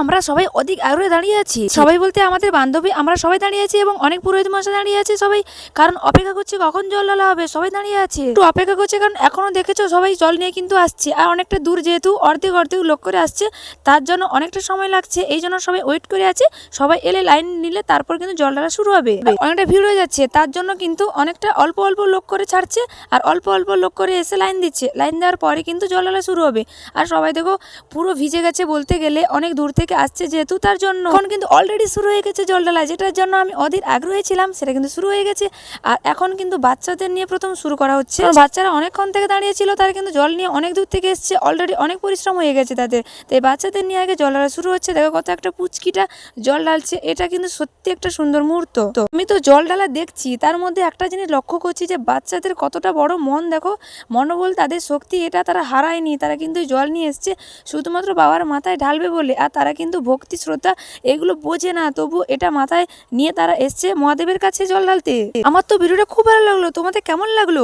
আমরা সবাই অধিক আগ্রহে দাঁড়িয়ে আছি। সবাই বলতে আমাদের বান্ধবী, আমরা সবাই দাঁড়িয়ে আছি এবং অনেক পুরোহিত মশাই দাঁড়িয়ে আছে সবাই। কারণ অপেক্ষা করছে কখন জল ঢালা হবে? সবাই দাঁড়িয়ে আছে। একটু অপেক্ষা করছে কারণ এখনও দেখেছ সবাই জল নিয়ে কিন্তু আসছে। আর অনেকটা দূর যেহেতু অর্ধেক অর্ধেক লোক করে আসছে, তার জন্য অনেকটা সময় লাগছে। এই জন্য সবাই ওয়েট করে আছে। সবাই এলে লাইন নিলে তারপর কিন্তু জল ঢালা শুরু হবে। অনেকটা ভিড় হয়ে যাচ্ছে। তার জন্য কিন্তু অনেকটা অল্প অল্প লোক করে ছাড়ছে আর অল্প অল্প লোক করে এসে লাইন দিচ্ছে। লাইন দেওয়ার পরে কিন্তু জল ঢালা শুরু হবে। আর সবাই দেখো পুরো ভিজে গেছে বলতে গেলে, অনেক দূর থেকে আসছে যেহেতু তার জন্য। এখন কিন্তু অলরেডি শুরু হয়ে গেছে জল ঢালা যেটার জন্য আমি অধীর আগ্রহী ছিলাম সেটা কিন্তু শুরু হয়ে গেছে। আর এখন কিন্তু বাচ্চাদের নিয়ে প্রথম শুরু করা হচ্ছে। বাচ্চারা অনেকক্ষণ থেকে দাঁড়িয়ে ছিল তারা কিন্তু জল নিয়ে অনেক দূর থেকে এসছে। অলরেডি অনেক পরিশ্রম হয়ে গেছে তাদের। তাই বাচ্চাদের নিয়ে আগে জল ঢালা শুরু হচ্ছে। দেখো কত একটা পুচকিটা জল ঢালছে। এটা কিন্তু সত্যি একটা সুন্দর মুহূর্ত। তো আমি তো জল ঢালা দেখছি তার মধ্যে একটা জিনিস লক্ষ্য করছি যে বাচ্চাদের কতটা বড় মন দেখো। মনোবল তাদের শক্তি এটা তারা হারায়নি। তারা কিন্তু জল নিয়ে এসছে। শুধুমাত্র বাবার মাথায় ঢালবে বলে। আর তারা কিন্তু ভক্তি, শ্রদ্ধা, এগুলো বোঝে না। তবু এটা মাথায় নিয়ে তারা এসছে মহাদেবের কাছে জল ঢালতে। আমার তো ভিডিওটা খুব ভালো লাগল। তোমাদের কেমন লাগল?